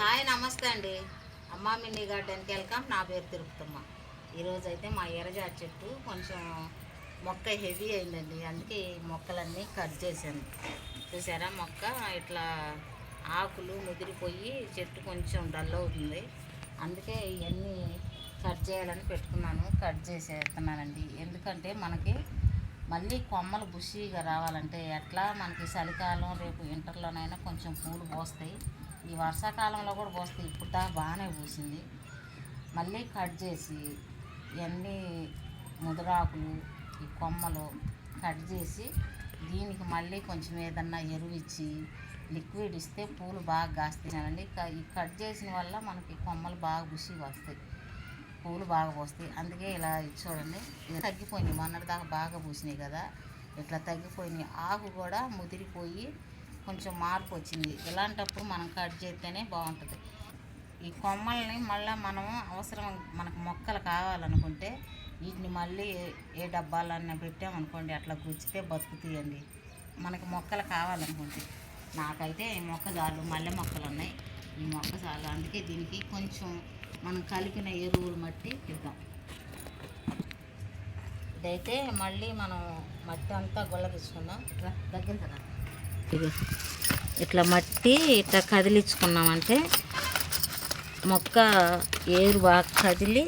Hi నమస్తే అండి. అమ్మా మినీ గార్డెన్కి వెల్కమ్. నా పేరు తిరుపతమ్మ. ఈరోజు అయితే మా ఎర్రజాతి చెట్టు కొంచెం మొక్క హెవీ అయిందండి. అందుకే ఈ మొక్కలన్నీ కట్ చేశాను. చూసారా? మొక్క ఇట్లా ఆకులు ముదిరిపోయి చెట్టు కొంచెం డల్ అవుతుంది. అందుకే ఇవన్నీ కట్ చేయాలని పెట్టుకున్నాను. కట్ చేసేస్తున్నానండి. ఎందుకంటే మనకి మళ్ళీ కొమ్మలు బుషీగా రావాలంటే ఎట్లా మనకి చలికాలం రేపు ఇంటర్లోనైనా కొంచెం పూలు పోస్తాయి. ఈ వర్షాకాలంలో కూడా పోస్తాయి ఇప్పుడు దాకా బాగానే పూసింది. మళ్ళీ కట్ చేసి ఇవన్నీ ముదురాకులు ఈ కొమ్మలు కట్ చేసి దీనికి మళ్ళీ కొంచెం ఏదన్నా ఎరువు ఇచ్చి లిక్విడ్ ఇస్తే పూలు బాగా కాస్తాయండి. ఈ కట్ చేసిన వల్ల మనకి కొమ్మలు బాగా బుషిగా వస్తాయి. పూలు బాగా పోస్తాయి. అందుకే ఇలా చూడండి. ఇది తగ్గిపోయినాయి మొన్నటి దాకా బాగా పూసినాయి కదా. ఇట్లా తగ్గిపోయినాయి. ఆకు కూడా ముదిరిపోయి కొంచెం మార్పు వచ్చింది. ఇలాంటప్పుడు మనం కట్ చేస్తేనే బాగుంటుంది. ఈ కొమ్మల్ని మళ్ళీ మనం అవసరం మనకు మొక్కలు కావాలనుకుంటే వీటిని మళ్ళీ ఏ- డబ్బాలన్నా పెట్టామనుకోండి అట్లా గుచ్చితే బతుకుతాయండి. మనకి మొక్కలు కావాలనుకుంటే. నాకైతే ఈ మొక్క చాలు మల్లె మొక్కలు ఉన్నాయి. ఈ మొక్క చాలు. అందుకే దీనికి కొంచెం మనం కలిపిన ఎరువులు మట్టి ఇద్దాం. ఇదైతే మళ్ళీ మనం మట్టి అంతా గొల్లగించుకుందాం ఇట్లా దగ్గర కదా ఇది ఇట్లా మట్టి ఇట్లా కదిలించుకున్నామంటే మొక్క ఏరు బాగా కదిలి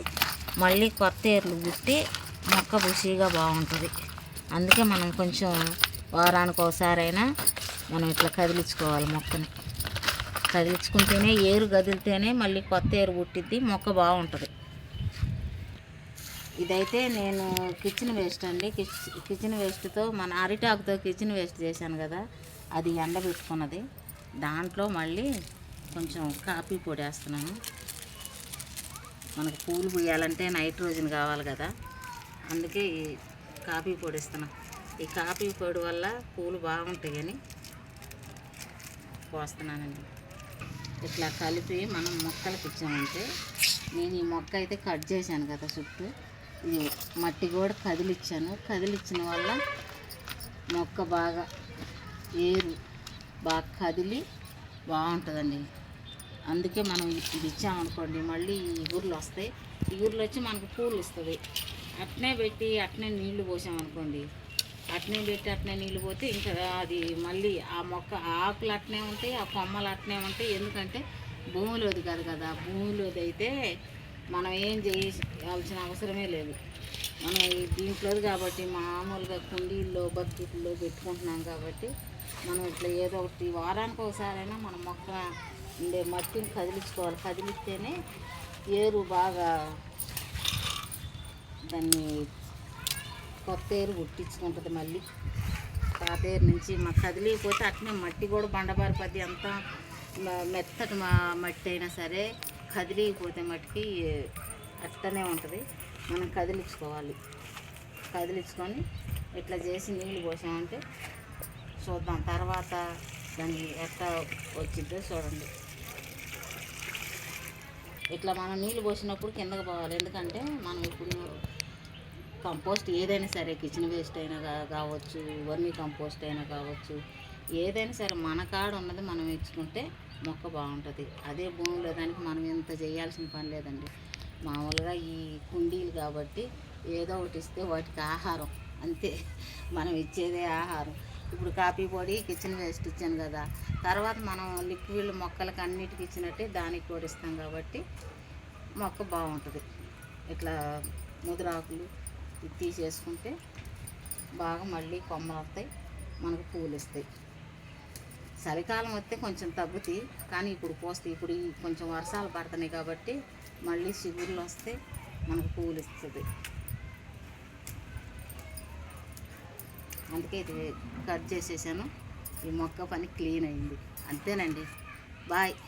మళ్ళీ కొత్త ఏర్లు పుట్టి మొక్క బుషీగా బాగుంటుంది. అందుకే మనం కొంచెం వారానికి ఒకసారైనా మనం ఇట్లా కదిలించుకోవాలి మొక్కని. కదిలించుకుంటేనే ఏరు కదిలితేనే మళ్ళీ కొత్త ఏరు పుట్టిద్ది మొక్క బాగుంటుంది. ఇదైతే నేను కిచెన్ వేస్ట్ అండి. కిచెన్ వేస్ట్తో మన అరిటాకుతో కిచెన్ వేస్ట్ చేశాను కదా. అది ఎండబెట్టుకున్నది. దాంట్లో మళ్ళీ కొంచెం కాఫీ పొడి వేస్తున్నాను మనకు పూలు పూయాలంటే నైట్రోజన్ కావాలి కదా. అందుకే ఈ కాఫీ పొడి ఇస్తున్నాను ఈ కాఫీ పొడి వల్ల పూలు బాగుంటాయని పోస్తున్నానండి ఇట్లా కలిపి మనం మొక్కలకి ఇచ్చామంటే నేను ఈ మొక్క అయితే కట్ చేశాను కదా చుట్టూ. ఇది మట్టి కూడా కదిలిచ్చాను. కదిలిచ్చిన వల్ల మొక్క బాగా ఏరు బాగా కదిలి బాగుంటుందండి. అందుకే మనం ఇది ఇచ్చామనుకోండి మళ్ళీ ఈ ఇగుర్లు వస్తాయి. ఈ ఇగుర్లు వచ్చి మనకు పూలు ఇస్తుంది. అట్నే పెట్టి అట్నే నీళ్ళు పోసామనుకోండి అట్నే పెట్టి అట్నే నీళ్ళు పోతే ఇంకా అది మళ్ళీ ఆ మొక్క ఆకులు అట్నే ఉంటాయి ఆ కొమ్మలు అట్నే ఉంటాయి. ఎందుకంటే భూమిలోది కాదు కదా భూమిలోది అయితే మనం ఏం చేయాల్సిన అవసరమే లేదు. మనం దీంట్లోది కాబట్టి మామూలుగా కుండీల్లో బకెట్లో పెట్టుకుంటున్నాం కాబట్టి మనం ఇట్లా ఏదో ఒకటి వారానికి ఒకసారైనా మన మొక్క ఉండే మట్టిని కదిలించుకోవాలి. కదిలిస్తేనే ఏరు బాగా దాన్ని కొత్త ఏరు గుట్టించుకుంటుంది మళ్ళీ. పాత ఏరు నుంచి మాకు కదిలిపోతే అట్నే మట్టి కూడా బండబారిపోద్ది. అంత మెత్తటి మా మట్టి అయినా సరే కదిలిపోతే మట్టికి అట్టనే ఉంటుంది. మనం కదిలించుకోవాలి. కదిలించుకొని ఇట్లా చేసి నీళ్ళు పోసామంటే చూద్దాం తర్వాత దాన్ని ఎట్లా వచ్చిద్దో చూడండి. ఇట్లా మనం నీళ్ళు పోసినప్పుడు కిందకి పోవాలి. ఎందుకంటే మనం ఇప్పుడు కంపోస్ట్ ఏదైనా సరే కిచెన్ వేస్ట్ అయినా కావచ్చు వర్మీ కంపోస్ట్ అయినా కావచ్చు ఏదైనా సరే మన కాడ ఉన్నది మనం ఇచ్చుకుంటే మొక్క బాగుంటుంది. అదే భూమిలో దానికి మనం ఇంత చేయాల్సిన పని లేదండి. మామూలుగా ఈ కుండీలు కాబట్టి ఏదో ఒకటి ఇస్తే వాటికి ఆహారం. అంతే. మనం ఇచ్చేదే ఆహారం. ఇప్పుడు కాఫీ పొడి కిచెన్ వేస్ట్ ఇచ్చాను కదా. తర్వాత మనం లిక్విడ్ మొక్కలకి అన్నిటికి ఇచ్చినట్టే దానికి కూడా ఇస్తాం కాబట్టి మొక్క బాగుంటుంది. ఇట్లా ముదురాకులు ఇది తీసేసుకుంటే బాగా మళ్ళీ కొమ్మలు వస్తాయి మనకు పూలు ఇస్తాయి. చలికాలం వస్తే కొంచెం తగ్గుతాయి కానీ ఇప్పుడు పోస్తాయి. ఇప్పుడు కొంచెం వర్షాలు పడుతున్నాయి కాబట్టి మళ్ళీ చిగురులు వస్తే మనకు పూలు ఇస్తుంది. అందుకే ఇది కట్ చేసేసాను. ఈ మొక్క పని క్లీన్ అయింది. అంతేనండి. బాయ్.